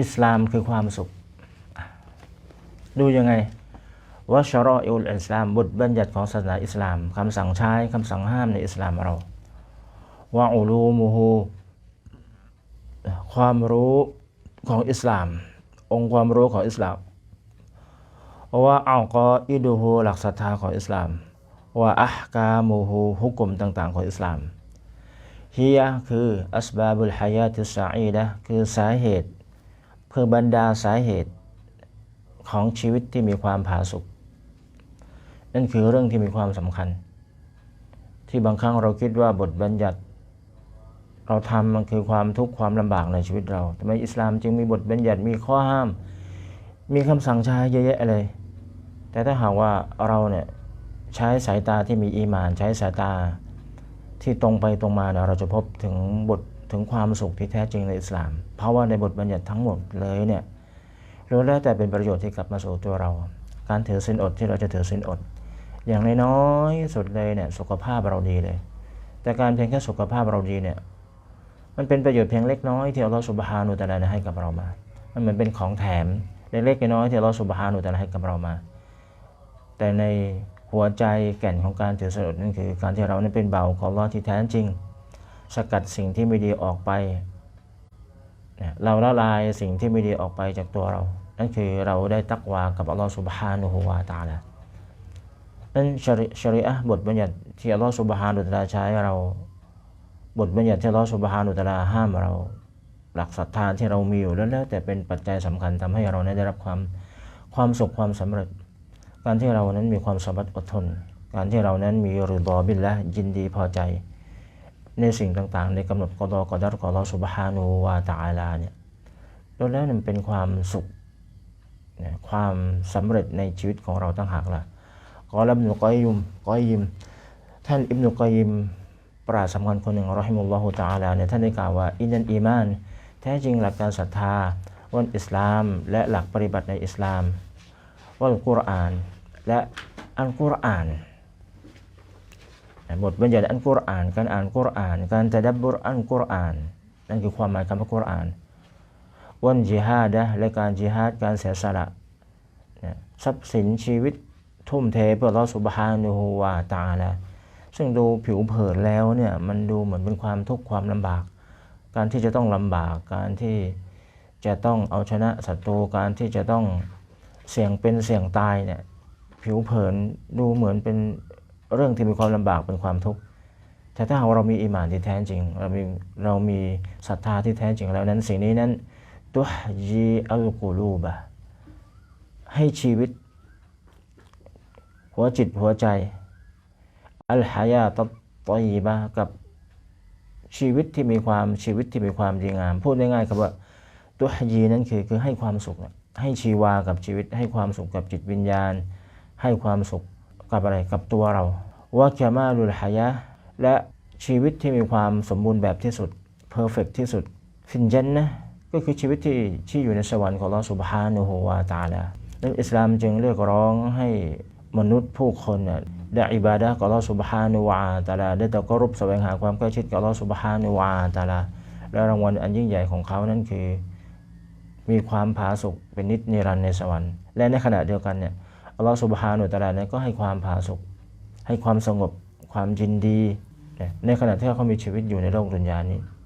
อิสลามคือความสุข ดูยังไงวชรออุลอิสลามบทบัญญัติของศาสนาอิสลามคำสั่งใช้คำสั่งห้ามในอิสลามเราว่าอุลูมูฮูความรู้ของอิสลาม องค์ความรู้ของอิสลามว่าอัลกออิดูฮูหลักศรัทธาของอิสลามว่าอัฮกามูฮูฮุกกลมต่าง ๆ ของอิสลามฮียะคืออัสบาบุลฮายาติสซาอีดะคือสาเหตุ เพื่อบรรดาสาเหตุของชีวิตที่มีความผาสุกนั่นคือเรื่องที่มีความสำคัญ ที่บางครั้งเราคิดว่าบทบัญญัติ เราทำมันคือความทุกข์ความลำบากในชีวิตเราทำไมอิสลามจึงมีบทบัญญัติมีข้อห้าม มีคำสั่งใช้เยอะแยะเลย แต่ถ้าหากว่าเราเนี่ยใช้สายตาที่มีอีมาน ใช้สายตาที่ตรงไปตรงมาเนี่ยเราจะพบถึงบท ถึงความสุขที่แท้จริงในอิสลาม เพราะว่าในบทบัญญัติทั้งหมดเลยเนี่ยล้วนแล้วแต่เป็นประโยชน์ที่กลับมาสู่ตัวเรา การถือศีลอดที่เราจะถือศีลอด อย่างน้อยสุดเลยเนี่ยสุขภาพเราดีเลย แต่การเพียงแค่สุขภาพเราดีเนี่ยมันเป็นประโยชน์เพียงเล็กน้อยที่อัลลอฮฺสุบฮานุตะลาให้กับเรามา มันเหมือนเป็นของแถมเล็กๆน้อยๆที่อัลลอฮฺสุบฮานุตะลาให้กับเรามา แต่ในหัวใจแก่นของการถือศีลอดนั่นคือ การที่เรานั้นเป็นเบาของอัลลอฮ์ที่แท้จริง สกัดสิ่งที่ไม่ดีออกไป เราละลายสิ่งที่ไม่ดีออกไปจากตัวเรา นั่นคือเราได้ตักวากับอัลลอฮฺสุบฮานุฮุวาตาลานั่นชริชริอะบทบัญญัติที่อัลลอฮฺสุบฮานุตะลาใช้เราบทบัญญัติที่อัลลอฮฺสุบฮานุตะลาห้ามเรา หลักศรัทธาที่เรามีอยู่แล้ว แต่เป็นปัจจัยสำคัญทำให้เราได้รับความความสุขความสำเร็จ การที่เรานั้นมีความสบัดอดทน การที่เรานั้นมีรุดอบินและยินดีพอใจ ในสิ่งต่างๆ ในกำหนดกอดอกอดัรของอัลอสุบฮานูวาตะอาลาเนี่ยล้วแล้วมันเป็นความสุขนความสำเร็จในชีวิตของเราตั้งหากละกอลับนุกอยยุมกอยยิม ท่านอิบนุกอยยิม ปราสำคัญคนหนึ่งรอฮิมุลลอฮุตะอาลาเนี่ยท่านได้กล่าวว่าอินนันอีมาน แท้จริงหลักการศรัทธาวันอิสลาม และหลักปฏิบัติในอิสลามวันกุรอาน และอันกุรอาน บทบัญญัติอันกุรอาน การอ่านกุรอาน การตะดับบุรอันกุรอาน นั่นคือความหมายคำว่ากุรอานวันจิฮาดะและการจิฮาดการเสียสละทรัพย์สินชีวิตทุ่มเทเพื่อเราสุบฮานุฮูวาตาละซึ่งดูผิวเผินแล้วเนี่ยมันดูเหมือนเป็นความทุกข์ความลำบาก การที่จะต้องลำบากการที่จะต้องเอาชนะศัตรูการที่จะต้องเสี่ยงเป็นเสี่ยงตายเนี่ยผิวเผินดูเหมือนเป็น เรื่องที่มีความลำบากเป็นความทุกข์แต่ถ้าเรามีอิมานที่แท้จริง เรามีเรามีศรัทธาที่แท้จริงแล้วนั้นสิ่งนี้นั้นตัวยีอัลกูลูบะให้ชีวิต หัวจิตหัวใจ อัลฮายาตตอยีบะกับชีวิตที่มีความชีวิตที่มีความดีงาม พูดง่ายๆครับว่าตัวยีนั้นคือคือให้ความสุขให้ชีวากับชีวิต ให้ความสุขกับจิตวิญญาณ ให้ความสุข กับอะไรกับตัวเราว่าแคมาลุลฮายะและชีวิตที่มีความสมบูรณ์แบบที่สุดเพอร์เฟกที่สุดฟินเจนนะก็คือชีวิตที่ที่อยู่ในสวรรค์ของลอสุบฮานุฮวาตาลานั้นอิสลามจึงเรียกร้องให้มนุษย์ผู้คนเนี่ยได้อิบาดะกับลอสุบฮานุวาตาลาได้ตะกรุบแสวงหาความใกล้ชิดกับลอสุบฮานุวาตาลาและรางวัลอันยิ่งใหญ่ของเขานั้นคือ มีความผาสุกเป็นนิจนิรันดร์ในสวรรค์ และในขณะเดียวกันเนี่ย อัลลอฮฺสุบฮานุตะลาเนี่ยก็ให้ความผาสุกให้ความสงบความยินดี ในขณะที่เขามีชีวิตอยู่ในโลกดุนยานี้